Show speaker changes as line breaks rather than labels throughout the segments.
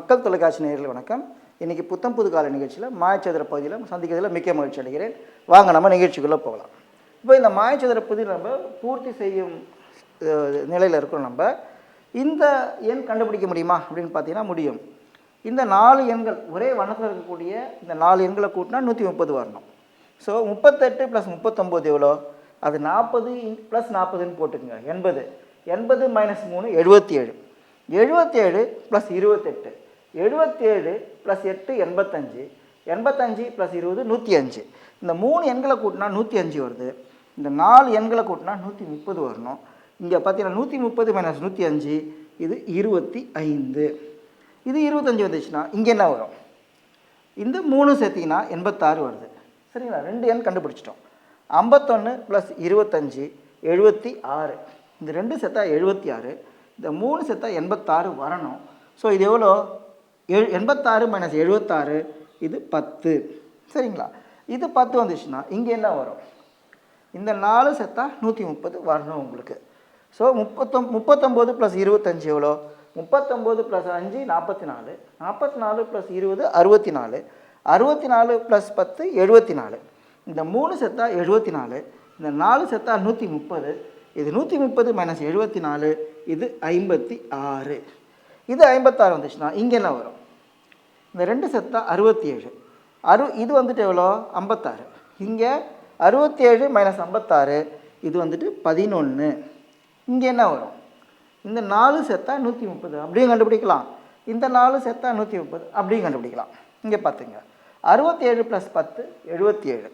மக்கள் தொலைக்காட்சி நேயர்கள் வணக்கம். இன்றைக்கி புத்தம் புது கால நிகழ்ச்சியில் மாயச்சதுர பகுதியில் சந்திக்கிறதுல மிக்க மகிழ்ச்சி அடைகிறேன். வாங்க நம்ம நிகழ்ச்சிக்குள்ளே போகலாம். இப்போ இந்த மாயச்சதுர பகுதியில் நம்ம பூர்த்தி செய்யும் நிலையில் இருக்கிறோம் நம்ம. இந்த எண் கண்டுபிடிக்க முடியுமா அப்படின்னு பார்த்தீங்கன்னா முடியும். இந்த நாலு எண்கள் ஒரே வண்ணத்தில் இருக்கக்கூடிய இந்த நாலு எண்களை கூட்டினா நூற்றி முப்பது வரணும். ஸோ முப்பத்தெட்டு ப்ளஸ் முப்பத்தொம்போது எவ்வளோ? அது நாற்பது ப்ளஸ் நாற்பதுன்னு போட்டுக்கோங்க. எண்பது. எண்பது மைனஸ் மூணு எழுபத்தி ஏழு எழுபத்தேழு ப்ளஸ் இருபத்தெட்டு. எழுபத்தேழு ப்ளஸ் எட்டு எண்பத்தஞ்சு எண்பத்தஞ்சு ப்ளஸ் இருபது நூற்றி அஞ்சு இந்த மூணு எண்களை கூட்டினா நூற்றி அஞ்சு வருது. இந்த நாலு எண்களை கூட்டினா நூற்றி முப்பது வரணும். இங்கே பார்த்தீங்கன்னா நூற்றி முப்பது மைனஸ் நூற்றி அஞ்சு இது இருபத்தி ஐந்து இது இருபத்தஞ்சி வந்துச்சுன்னா இங்கே என்ன வரும்? இந்த மூணு சேர்த்திங்கன்னா எண்பத்தாறு வருது. சரிங்களா? ரெண்டு எண் கண்டுபிடிச்சிட்டோம். ஐம்பத்தொன்று ப்ளஸ் இருபத்தஞ்சி எழுபத்தி ஆறு இந்த ரெண்டு செத்தா எழுபத்தி ஆறு இந்த மூணு செத்தா எண்பத்தாறு வரணும். ஸோ இது எவ்வளோ எழு எண்பத்தாறு மைனஸ் எழுபத்தாறு இது பத்து. சரிங்களா? இது பத்து வந்துச்சுன்னா இங்கே என்ன வரும்? இந்த நாலு செத்தா நூற்றி முப்பது வரணும் உங்களுக்கு. ஸோ முப்பத்தொம் முப்பத்தொம்போது ப்ளஸ் இருபத்தஞ்சி எவ்வளோ? முப்பத்தொம்போது ப்ளஸ் அஞ்சு நாற்பத்தி நாலு நாற்பத்தி நாலு ப்ளஸ் இருபது அறுபத்தி நாலு அறுபத்தி நாலு ப்ளஸ் பத்து எழுபத்தி நாலு இந்த மூணு செத்தா எழுபத்தி நாலு இந்த நாலு செத்தா நூற்றி முப்பது. இது நூற்றி முப்பது மைனஸ் எழுபத்தி நாலு இது ஐம்பத்தி ஆறு. இது ஐம்பத்தாறு வந்துச்சுன்னா இங்கே என்ன வரும்? இந்த ரெண்டு செத்தா அறுபத்தி ஏழு அறு இது வந்துட்டு எவ்வளோ? ஐம்பத்தாறு. இங்கே அறுபத்தி ஏழு மைனஸ் ஐம்பத்தாறு இது வந்துட்டு பதினொன்று இங்கே என்ன வரும்? இந்த நாலு செத்தா நூற்றி முப்பது அப்படியும் கண்டுபிடிக்கலாம். இந்த நாலு செத்தா நூற்றி முப்பது அப்படியும் கண்டுபிடிக்கலாம். இங்கே பார்த்துங்க அறுபத்தி ஏழு ப்ளஸ் பத்து எழுபத்தி ஏழு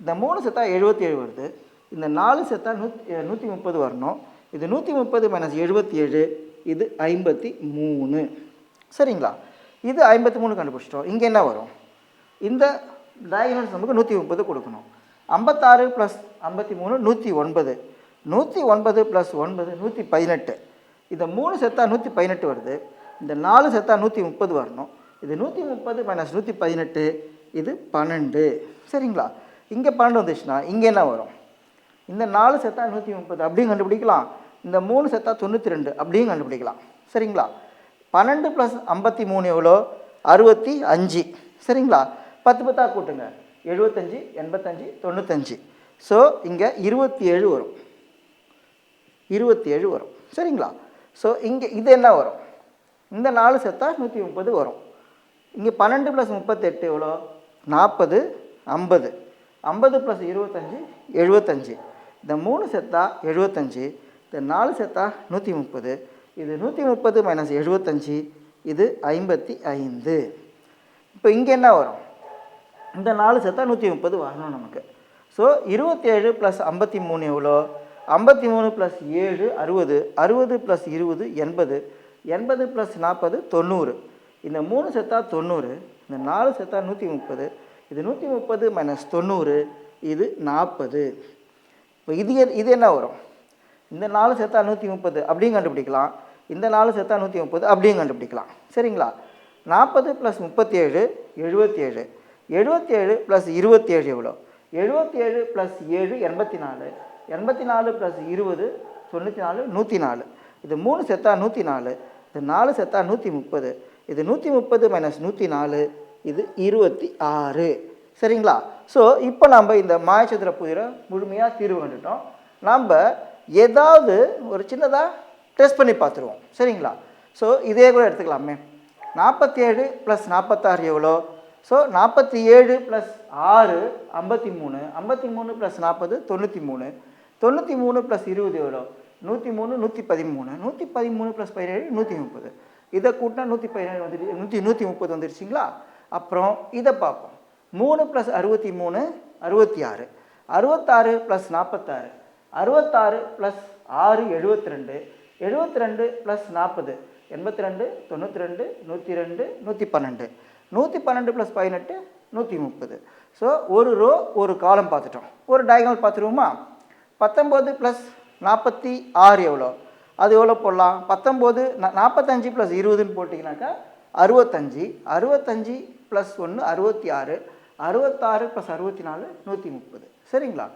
இந்த மூணு செத்தா எழுபத்தி ஏழு வருது. இந்த நாலு செத்தா நூற்றி நூற்றி முப்பது வரணும். இது நூற்றி முப்பது மைனஸ் எழுபத்தி ஏழு இது ஐம்பத்தி மூணு. சரிங்களா? இது ஐம்பத்தி மூணு கண்டுபிடிச்சிட்டோம். இங்கே என்ன வரும்? இந்த டயகனல்ஸ் நமக்கு நூற்றி முப்பது கொடுக்கணும். ஐம்பத்தாறு ப்ளஸ் ஐம்பத்தி மூணு நூற்றி ஒன்பது. நூற்றி ஒன்பது ப்ளஸ் ஒன்பது நூற்றி பதினெட்டு. இந்த மூணு செத்தா நூற்றி பதினெட்டு வருது. இந்த நாலு செத்தா நூற்றி முப்பது வரணும். இது நூற்றி முப்பது மைனஸ் நூற்றி பதினெட்டு இது பன்னெண்டு. சரிங்களா? இங்கே பன்னெண்டு வந்துச்சுன்னா இங்கே என்ன வரும்? இந்த நாலு செத்தா நூற்றி முப்பது அப்படியும் கண்டுபிடிக்கலாம். இந்த மூணு செத்தா தொண்ணூற்றி ரெண்டு அப்படியும் கண்டுபிடிக்கலாம். சரிங்களா? பன்னெண்டு ப்ளஸ் ஐம்பத்தி மூணு எவ்வளோ? அறுபத்தி அஞ்சு. சரிங்களா? பத்து பத்தா கூட்டுங்க. எழுபத்தஞ்சி எண்பத்தஞ்சு தொண்ணூத்தஞ்சு. ஸோ இங்கே இருபத்தி ஏழு வரும். இருபத்தி ஏழு வரும். சரிங்களா? ஸோ இங்கே இது என்ன வரும்? இந்த நாலு செத்தா நூற்றி முப்பது வரும். இங்கே பன்னெண்டு ப்ளஸ் முப்பத்தெட்டு எவ்வளோ? நாற்பது ஐம்பது. ஐம்பது ப்ளஸ் இருபத்தஞ்சி எழுபத்தஞ்சி. இந்த மூணு செத்தா எழுபத்தஞ்சி. இந்த நாலு செத்தா நூற்றி முப்பது. இது நூற்றி முப்பது மைனஸ் எழுபத்தஞ்சி இது ஐம்பத்தி ஐந்து. இப்போ இங்கே என்ன வரும்? இந்த நாலு செத்தா நூற்றி முப்பது வரணும் நமக்கு. ஸோ இருபத்தேழு ப்ளஸ் ஐம்பத்தி மூணு எவ்வளோ? ஐம்பத்தி மூணு ப்ளஸ் ஏழு அறுபது. அறுபது ப்ளஸ் இருபது எண்பது. எண்பது ப்ளஸ் நாற்பது தொண்ணூறு. இந்த மூணு செத்தா தொண்ணூறு. இந்த நாலு செத்தா நூற்றி முப்பது. இது நூற்றி முப்பது மைனஸ் தொண்ணூறு இது நாற்பது. இப்போ இது இது என்ன வரும்? இந்த நாலு செத்தா நூற்றி முப்பது அப்படியும் கண்டுபிடிக்கலாம். இந்த நாலு செத்தா நூற்றி முப்பது அப்படியும் கண்டுபிடிக்கலாம். சரிங்களா? நாற்பது ப்ளஸ் முப்பத்தி ஏழு எழுபத்தி ஏழு எழுபத்தி ஏழு ப்ளஸ் இருபத்தி ஏழு எவ்வளோ? எழுபத்தி ஏழு ப்ளஸ் ஏழு எண்பத்தி நாலு எண்பத்தி நாலு ப்ளஸ் இருபது தொண்ணூற்றி நாலு நூற்றி நாலு இது மூணு செத்தா நூற்றி நாலு இது நாலு செத்தா நூற்றி முப்பது. இது நூற்றி முப்பது மைனஸ் நூற்றி நாலு இது இருபத்தி ஆறு சரிங்களா? ஸோ இப்போ நம்ம இந்த மாயச்சந்திர புதிரை முழுமையாக தீர்வு கண்டுட்டோம். நம்ம ஏதாவது ஒரு சின்னதாக டெஸ்ட் பண்ணி பார்த்துருவோம். சரிங்களா? ஸோ இதே கூட எடுத்துக்கலாமே. நாற்பத்தி ஏழு ப்ளஸ் நாற்பத்தாறு எவ்வளோ? ஸோ நாற்பத்தி ஏழு ப்ளஸ் ஆறு ஐம்பத்தி மூணு ஐம்பத்தி மூணு ப்ளஸ் நாற்பது தொண்ணூற்றி மூணு தொண்ணூற்றி மூணு ப்ளஸ் இருபது எவ்வளோ? நூற்றி மூணு நூற்றி பதிமூணு நூற்றி பதிமூணு ப்ளஸ் பதினேழு நூற்றி முப்பது இதை கூட்டினா நூற்றி பதினேழு வந்துடு நூற்றி நூற்றி முப்பது வந்துடுச்சிங்களா? அப்புறம் இதை பார்ப்போம். மூணு ப்ளஸ் அறுபத்தி மூணு அறுபத்தி ஆறு அறுபத்தாறு ப்ளஸ் நாற்பத்தாறு அறுபத்தாறு ப்ளஸ் ஆறு எழுபத்தி ரெண்டு எழுபத்தி ரெண்டு ப்ளஸ் நாற்பது எண்பத்தி ரெண்டு தொண்ணூற்றி ரெண்டு நூற்றி ரெண்டு நூற்றி பன்னெண்டு நூற்றி பன்னெண்டு ப்ளஸ் பதினெட்டு நூற்றி முப்பது ஸோ ஒரு ரோ ஒரு காலம் பார்த்துட்டோம். ஒரு டயகனல் பார்த்துருவோமா? பத்தொம்போது ப்ளஸ் நாற்பத்தி ஆறு எவ்வளோ? அது எவ்வளோ போடலாம்? பத்தொம்போது நா- நாற்பத்தஞ்சு ப்ளஸ் இருபதுன்னு போட்டிங்கனாக்கா அறுபத்தஞ்சு. அறுபத்தஞ்சு ப்ளஸ் ஒன்று அறுபத்தி ஆறு. அறுபத்தாறு ப்ளஸ் அறுபத்தி நாலு நூற்றி முப்பது சரிங்களா?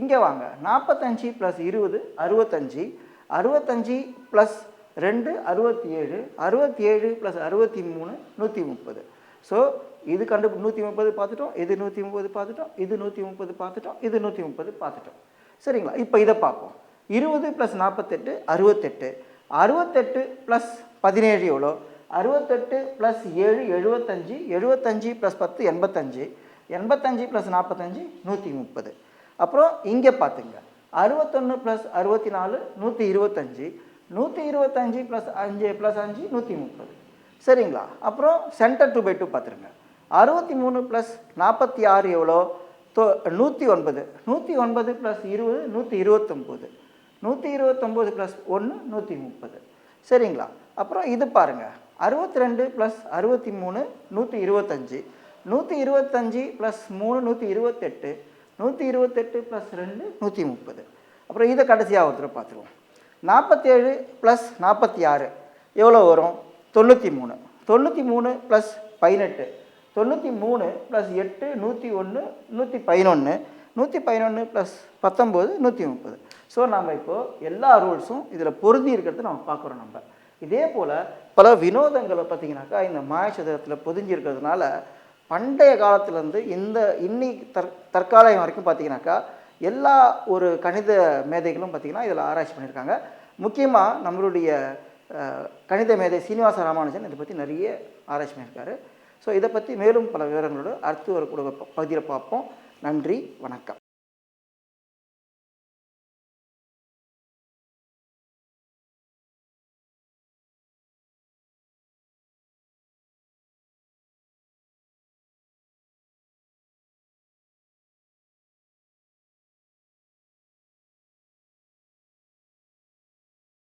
இங்கே வாங்க. நாற்பத்தஞ்சு ப்ளஸ் இருபது அறுபத்தஞ்சு. அறுபத்தஞ்சு ப்ளஸ் ரெண்டு அறுபத்தி ஏழு அறுபத்தி ஏழு ப்ளஸ் அறுபத்தி மூணு நூற்றி முப்பது ஸோ இது கண்டு நூற்றி முப்பது பார்த்துட்டோம் இது நூற்றி முப்பது பார்த்துட்டோம் இது நூற்றி முப்பது பார்த்துட்டோம் இது நூற்றி முப்பது பார்த்துட்டோம். சரிங்களா? இப்போ இதை பார்ப்போம். இருபது ப்ளஸ் நாற்பத்தெட்டு அறுபத்தெட்டு. அறுபத்தெட்டு ப்ளஸ் பதினேழு எவ்வளோ? அறுபத்தெட்டு ப்ளஸ் ஏழு எழுபத்தஞ்சு. எழுபத்தஞ்சு ப்ளஸ் பத்து எண்பத்தஞ்சு. எண்பத்தஞ்சு ப்ளஸ் நாற்பத்தஞ்சு நூற்றி முப்பது அப்புறம் இங்கே பார்த்துங்க அறுபத்தொன்று ப்ளஸ் அறுபத்தி நாலு நூற்றி இருபத்தஞ்சி நூற்றி இருபத்தஞ்சி ப்ளஸ் அஞ்சு ப்ளஸ் அஞ்சு நூற்றி முப்பது சரிங்களா? அப்புறம் சென்டர் டூ பை டூ பார்த்துருங்க அறுபத்தி மூணு ப்ளஸ் நாற்பத்தி ஆறு எவ்வளோ? தொ நூற்றி ஒன்பது நூற்றி ஒன்பது ப்ளஸ் இருபது நூற்றி இருபத்தொம்போது நூற்றி இருபத்தொம்போது ப்ளஸ் ஒன்று நூற்றி முப்பது சரிங்களா? அப்புறம் இது பாருங்கள் அறுபத்தி ரெண்டு ப்ளஸ் அறுபத்தி மூணு நூற்றி இருபத்தஞ்சி நூற்றி இருபத்தஞ்சி ப்ளஸ் மூணு நூற்றி இருபத்தெட்டு நூற்றி இருபத்தெட்டு ப்ளஸ் ரெண்டு நூற்றி முப்பது. அப்புறம் இதை கடைசியாக ஒருத்தர் பார்த்துருவோம். நாற்பத்தேழு ப்ளஸ் நாற்பத்தி ஆறு எவ்வளோ வரும்? தொண்ணூற்றி மூணு. தொண்ணூற்றி மூணு ப்ளஸ் பதினெட்டு. தொண்ணூற்றி மூணு ப்ளஸ் எட்டு நூற்றி ஒன்று நூற்றி பதினொன்று நூற்றி பதினொன்று ப்ளஸ் பத்தொம்போது நூற்றி முப்பது. ஸோ நம்ம இப்போது எல்லா ரூல்ஸும் இதில் பொருந்தி இருக்கிறத நம்ம பார்க்குறோம் நம்ம. இதே போல் பல வினோதங்களை பார்த்திங்கனாக்கா இந்த மாயசதுரத்தில் பொதிஞ்சிருக்கிறதுனால பண்டைய காலத்துலேருந்து இந்த இன்னி தற் தற்காலயம் வரைக்கும் பார்த்தீங்கன்னாக்கா எல்லா ஒரு கணித மேதைகளும் பார்த்திங்கன்னா இதில் ஆராய்ச்சி பண்ணியிருக்காங்க. முக்கியமாக நம்மளுடைய கணித மேதை சீனிவாச ராமானுஜன் இதை பற்றி நிறைய ஆராய்ச்சி பண்ணியிருக்காரு. ஸோ இதை பற்றி மேலும் பல விவரங்களோடு அடுத்து ஒரு கூட பகுதியில் பார்ப்போம். நன்றி வணக்கம்.